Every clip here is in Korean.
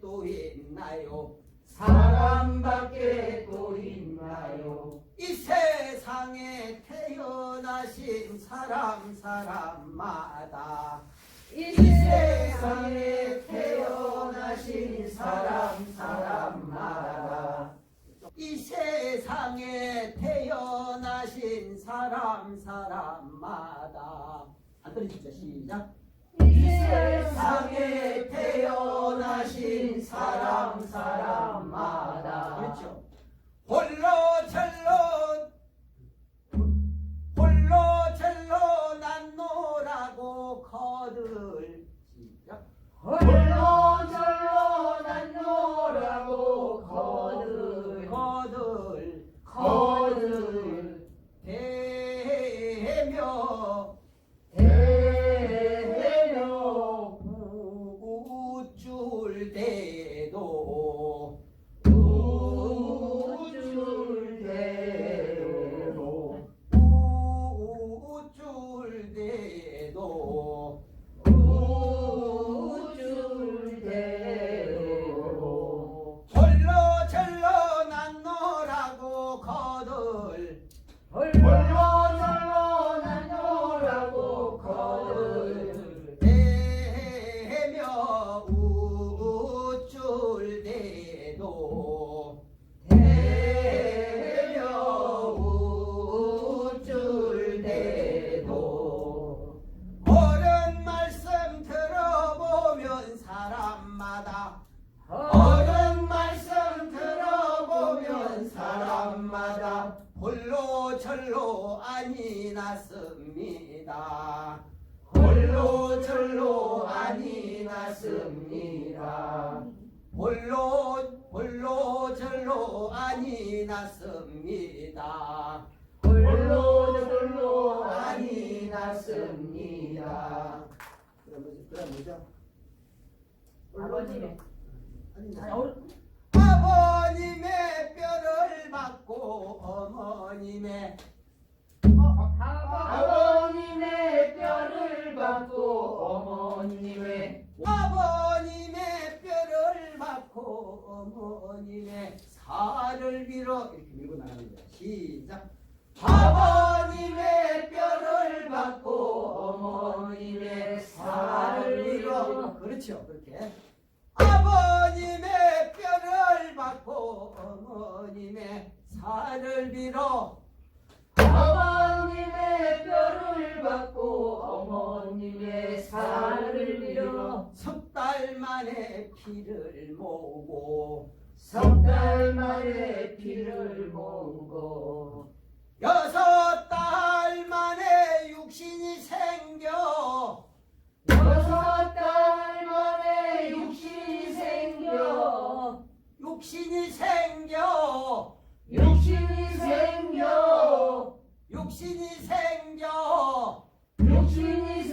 또 있나요? 사람밖에 또 있나요? 이 세상에 태어나신 사람 사람마다 이이 세상에 태어나신 사람 사람마다 이 세상에 태어나신 사람 사람마다 안 떨어지죠 시작 이 세상에 태어나신 사람 사람마다. 그렇죠. 홀로 절로 홀로 절로 난노라고 거들. 시작 홀로 홀로 절로 아니 났습니다. 홀로 절로 아니 났습니다. 그럼 그럼 뭐죠? 아버님의 어, 아버님의 뼈를 받고 어머님의 아버님의 뼈를 받고 어머님의 아버님의 어머님의 살을 빌어. 이렇게 밀고 거야 시작. 아버님의 뼈를 받고 어머님의 살을 빌어. 그렇죠. 그렇게. 아버님의 뼈를 받고 어머님의 살을 빌어. 아버님의 뼈를 받고 어머님의 살을 빌어 석달 만에 피를 모으고 석달 만에 피를 모으고 여섯 달 만에 육신이 생겨 여섯 달 만에 육신이 생겨 육신이 생겨 육신이 생겨 육신이 생겨. 육신이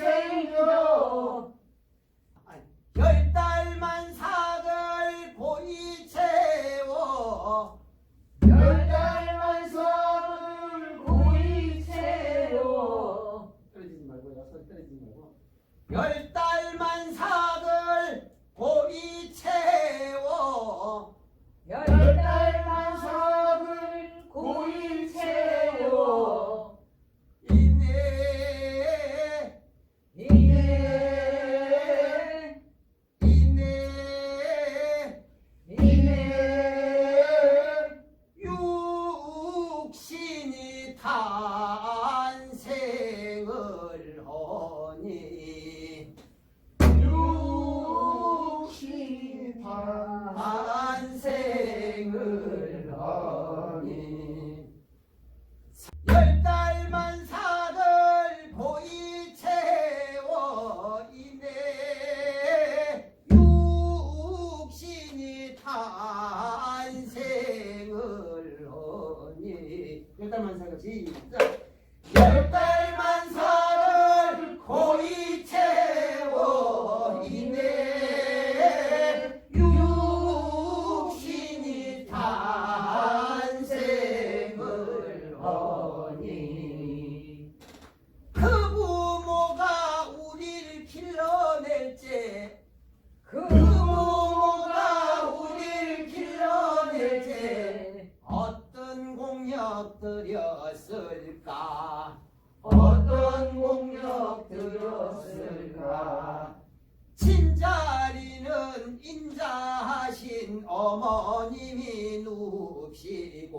하나님이 눕시고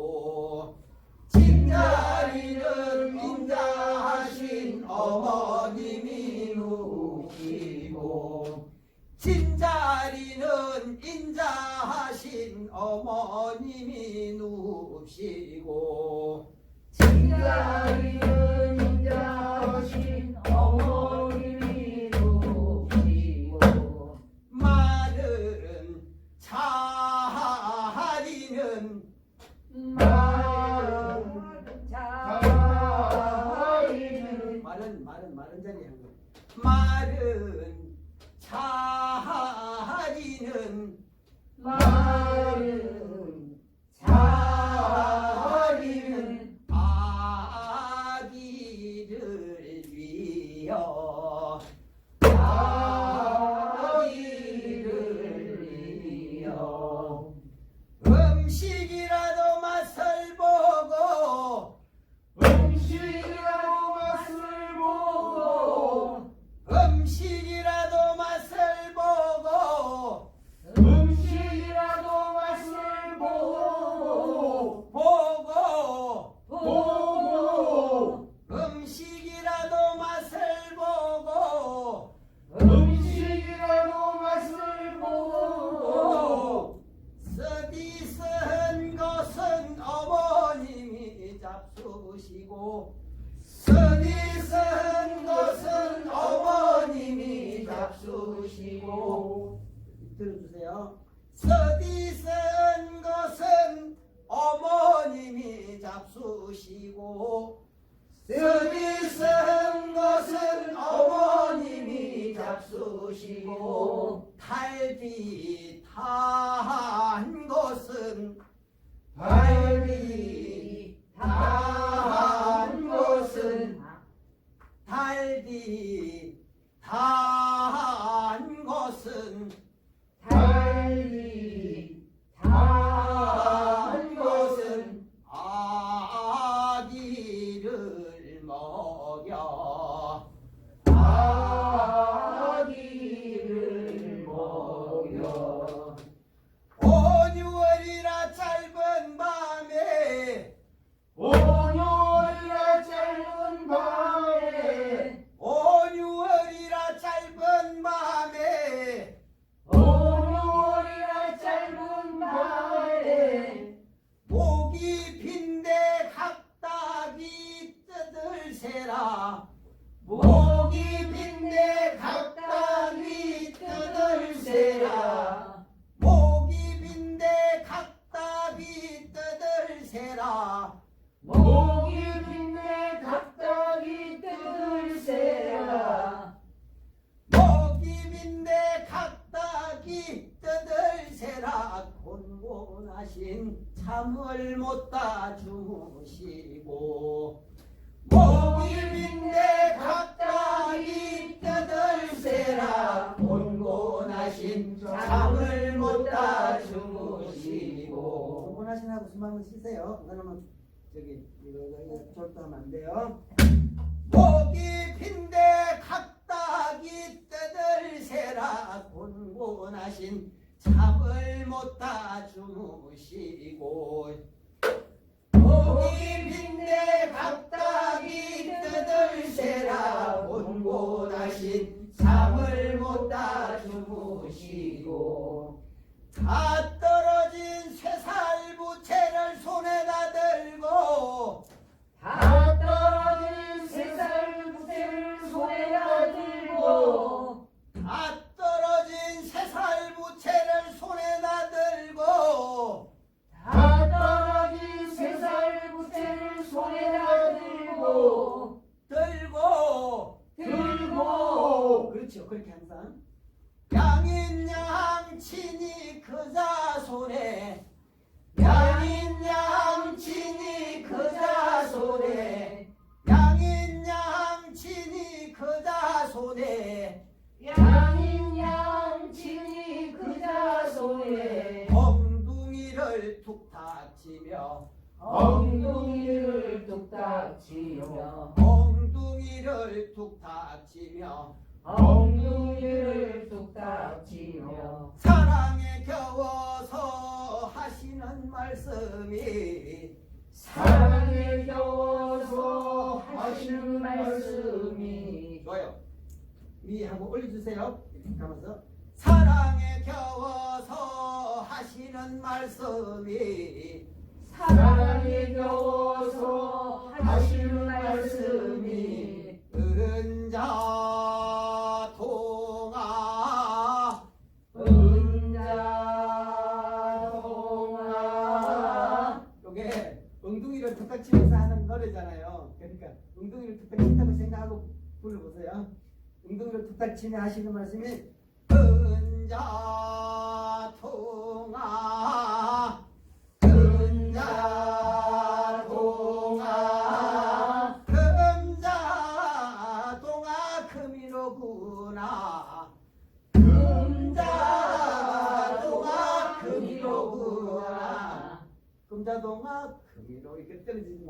집자리를 인자하신 어머님이 눕시고 진자리는 인자하신 어머님이 눕시고 진자리는 마른 자 你他 온고하신 참을 못다 주시고 목일인데 갑자기 떠들세라 온고하신 참을 못다 주시고 온고하시나 무슨 마음을 쓰세요? 그러면 저기 이거 이거 절도하면 안 돼요 목이 핀데 각각이 떠들세라 온고하신 잠을 못다 주무시고 고기 빈대 갑자기 뜯을세라 온고하신 잠을 못다 주무시고 아 한번 올려주세요. 이렇게 감아서 사랑에 겨워서 하시는 말씀이 사랑에 겨워서 하시는 말씀이 은자 엉덩이를 툭탁 치며 하시는 말씀이 은자 동아 은자 동아 금자 동아 금이로구나. 금자 동아 금이로구나. 금자동아 금이로 이렇게 떨어지지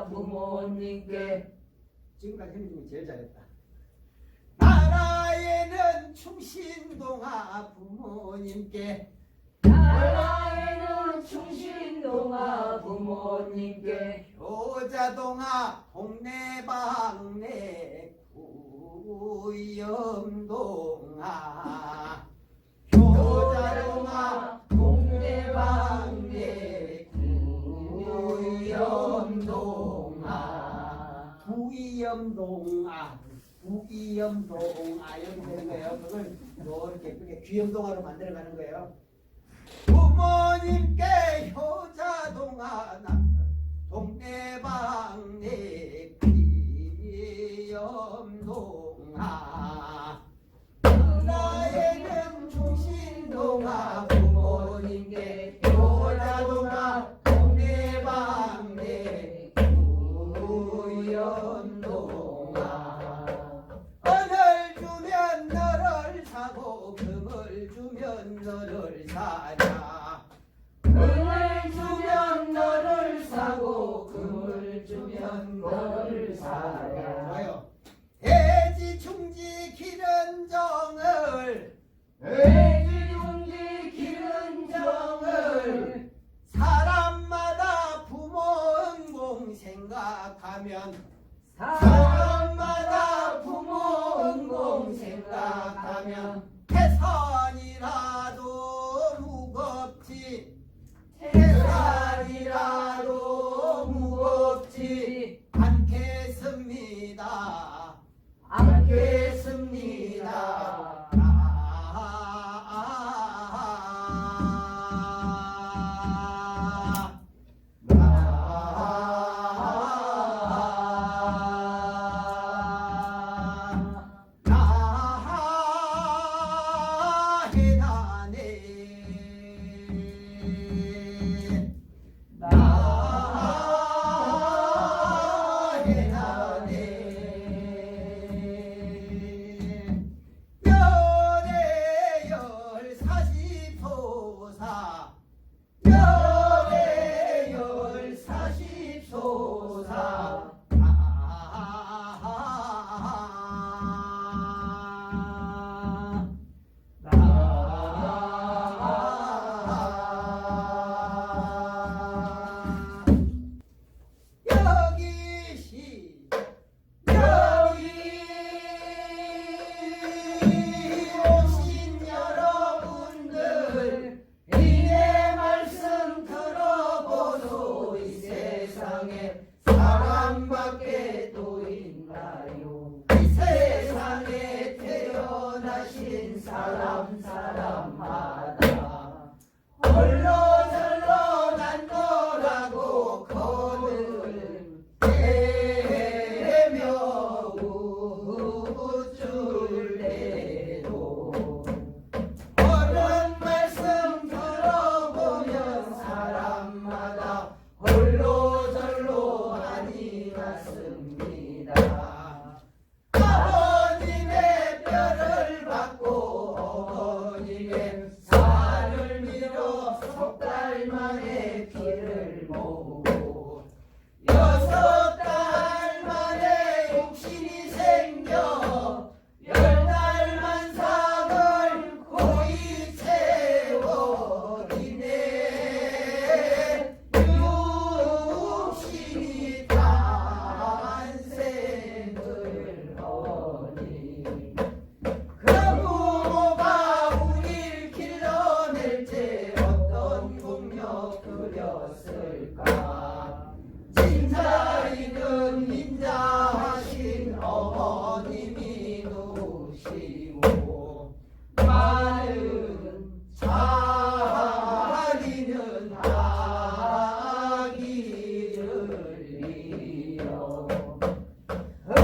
충신동아 부모님께. 지금까지 형님이 제일 잘했다. 나라에는 충신동하 부모님께. 나라에는 충신동아 부모님께. 효자동하 동네방네 구염동하 효자동하 동네방네 구염동하 구이염동아 구이염동아 여기 되는 거예요. 그걸 이렇게 예쁘게 귀염동아로 만들어가는 거예요. 부모님께 효자동아 나 동네방네 귀염동아 나에는 충신동아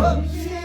Hallelujah.